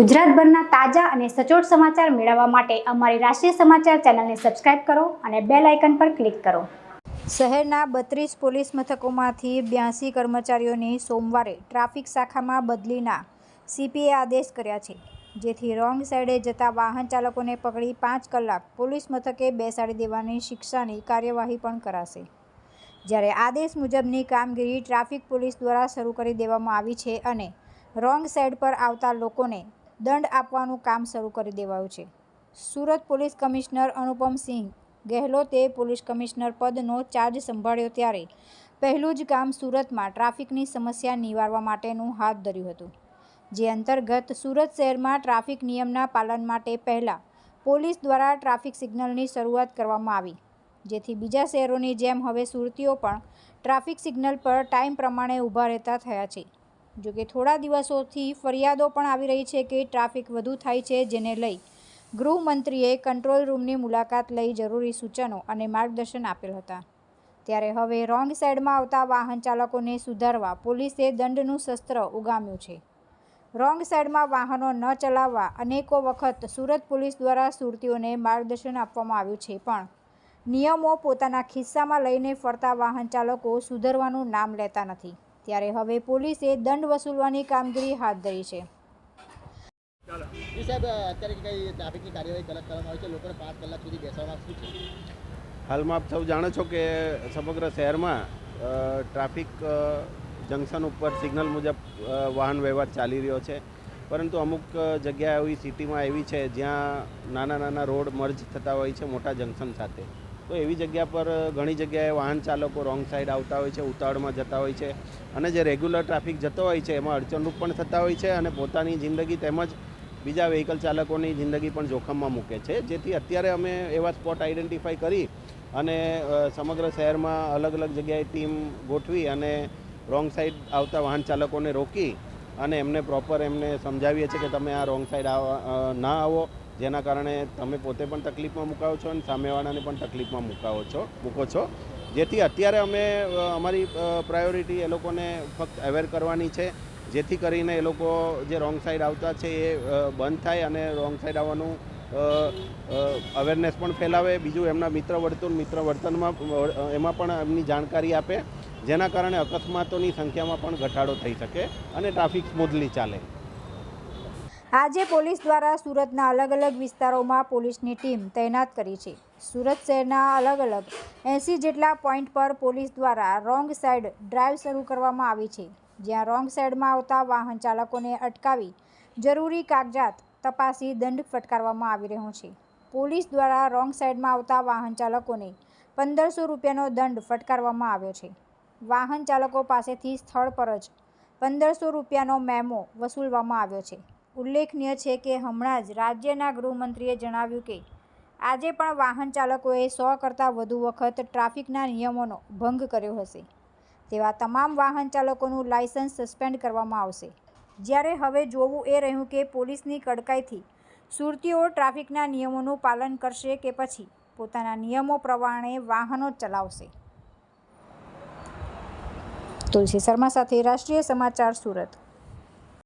ગુજરાતભરના તાજા અને સચોટ સમાચાર મેળવવા માટે અમારી રાષ્ટ્રીય સમાચાર ચેનલને સબસ્ક્રાઇબ કરો અને બેલ આઇકન પર ક્લિક કરો. શહેરના બત્રીસ પોલીસ મથકોમાંથી બ્યાસી કર્મચારીઓની સોમવારે ટ્રાફિક શાખામાં બદલીના સીપીએ આદેશ કર્યા છે. જેથી રોંગ સાઈડે જતા વાહન ચાલકોને પકડી પાંચ કલાક પોલીસ મથકે બેસાડી દેવાની શિક્ષાની કાર્યવાહી પણ કરાશે. જ્યારે આદેશ મુજબની કામગીરી ટ્રાફિક પોલીસ દ્વારા શરૂ કરી દેવામાં આવી છે અને રોંગ સાઈડ પર આવતા લોકોને દંડ આપવાનું કામ શરૂ કરી દેવાયું છે. સુરત પોલીસ કમિશનર અનુપમસિંહ ગેહલોતે પોલીસ કમિશનર પદનો ચાર્જ સંભાળ્યો ત્યારે પહેલું જ કામ સુરતમાં ટ્રાફિકની સમસ્યા નિવારવા માટેનું હાથ ધર્યું હતું. જે અંતર્ગત સુરત શહેરમાં ટ્રાફિક નિયમના પાલન માટે પહેલાં પોલીસ દ્વારા ટ્રાફિક સિગ્નલની શરૂઆત કરવામાં આવી. જેથી બીજા શહેરોની જેમ હવે સુરતીઓ પણ ટ્રાફિક સિગ્નલ પર ટાઈમ પ્રમાણે ઊભા રહેતા થયા છે. જોકે થોડા દિવસોથી ફરિયાદો પણ આવી રહી છે કે ટ્રાફિક વધુ થાય છે જેને લઈ ગૃહમંત્રીએ કંટ્રોલ રૂમની મુલાકાત લઈ જરૂરી સૂચનો અને માર્ગદર્શન આપેલ હતા. ત્યારે હવે રોંગ સાઈડમાં આવતા વાહન ચાલકોને સુધારવા પોલીસે દંડનું શસ્ત્ર ઉગામ્યું છે. રોંગ સાઈડમાં વાહનો ન ચલાવવા અનેકો વખત સુરત પોલીસ દ્વારા સુરતીઓને માર્ગદર્શન આપવામાં આવ્યું છે, પણ નિયમો પોતાના ખિસ્સામાં લઈને ફરતા વાહન ચાલકો સુધરવાનું નામ લેતા નથી. ત્યારે હવે પોલીસે દંડ વસૂલવાની કામગીરી હાથ ધરી છે. જી સાહેબ અત્યારે કઈ ટ્રાફિકની કાર્યવાહી કલાક કરવામાં આવે છે? લોકોને પાંચ કલાક સુધી બેસવામાં શું છે? હાલમાં આપ સૌ જાણો છો કે સમગ્ર શહેરમાં ટ્રાફિક જંકશન ઉપર સિગ્નલ મુજબ વાહન વ્યવહાર ચાલી રહ્યો છે. પરંતુ અમુક જગ્યા એવી સિટીમાં એવી છે જ્યાં નાના નાના રોડ મર્જ થતા હોય છે મોટા જંકશન સાથે. તો એવી જગ્યા પર ઘણી જગ્યાએ વાહન ચાલકો રોંગ સાઈડ આવતા હોય છે, ઉતાવળમાં જતા હોય છે અને જે રેગ્યુલર ટ્રાફિક જતો હોય છે, એમાં અડચણરૂપ પણ થતા હોય છે અને પોતાની જિંદગી તેમજ બીજા વ્હીકલ ચાલકોની જિંદગી પણ જોખમમાં મૂકે છે. જેથી અત્યારે અમે એવા સ્પોટ આઈડેન્ટિફાઈ કરી અને સમગ્ર શહેરમાં અલગ અલગ જગ્યાએ ટીમ ગોઠવી અને રોંગ સાઈડ આવતા વાહન ચાલકોને રોકી અને એમને પ્રોપર એમને સમજાવીએ છીએ કે તમે આ રોંગ સાઈડ ના આવો. જેના કારણે તમે પોતે પણ તકલીફમાં મુકાવો છો અને સામેવાળાને પણ તકલીફમાં મુકાવો છો, મૂકો છો. જેથી અત્યારે અમે અમારી પ્રાયોરિટી એ લોકોને ફક્ત અવેર કરવાની છે. જેથી કરીને એ લોકો જે રોંગ સાઈડ આવતા છે એ બંધ થાય અને રોંગ સાઈડ આવવાનું અવેરનેસ પણ ફેલાવે. બીજું એમના મિત્ર વર્તુળ, મિત્ર વર્તનમાં એમાં પણ એમની જાણકારી આપે. જેના કારણે અકસ્માતોની સંખ્યામાં પણ ઘટાડો થઈ શકે અને ટ્રાફિક સ્મૂથલી ચાલે. આજે પોલીસ દ્વારા સુરતના અલગ અલગ વિસ્તારોમાં પોલીસની ટીમ તૈનાત કરી છે. સુરત શહેરના અલગ અલગ એંસી જેટલા પોઈન્ટ પર પોલીસ દ્વારા રોંગ સાઈડ ડ્રાઈવ શરૂ કરવામાં આવી છે. જ્યાં રોંગ સાઈડમાં આવતા વાહન ચાલકોને અટકાવી જરૂરી કાગજાત તપાસી દંડ ફટકારવામાં આવી રહ્યો છે. પોલીસ દ્વારા રોંગ સાઈડમાં આવતા વાહન ચાલકોને પંદરસો રૂપિયાનો દંડ ફટકારવામાં આવ્યો છે. વાહન ચાલકો પાસેથી સ્થળ પર જ પંદરસો રૂપિયાનો મેમો વસૂલવામાં આવ્યો છે. ઉલ્લેખનીય છે કે હમણાં જ રાજ્યના ગૃહમંત્રીએ જણાવ્યું કે, આજે પણ વાહન ચાલકોએ સો કરતાં વધુ વખત ટ્રાફિકના નિયમોનો ભંગ કર્યો હશે. તેવા તમામ વાહન ચાલકોનું લાયસન્સ સસ્પેન્ડ કરવામાં આવશે. જ્યારે હવે જોવું એ રહ્યું કે પોલીસની કડકાઈથી સુરતીઓ ટ્રાફિકના નિયમોનું પાલન કરશે કે પછી પોતાના નિયમો પ્રમાણે વાહનો ચલાવશે. તુલસી શર્મા સાથે રાષ્ટ્રીય સમાચાર સુરત.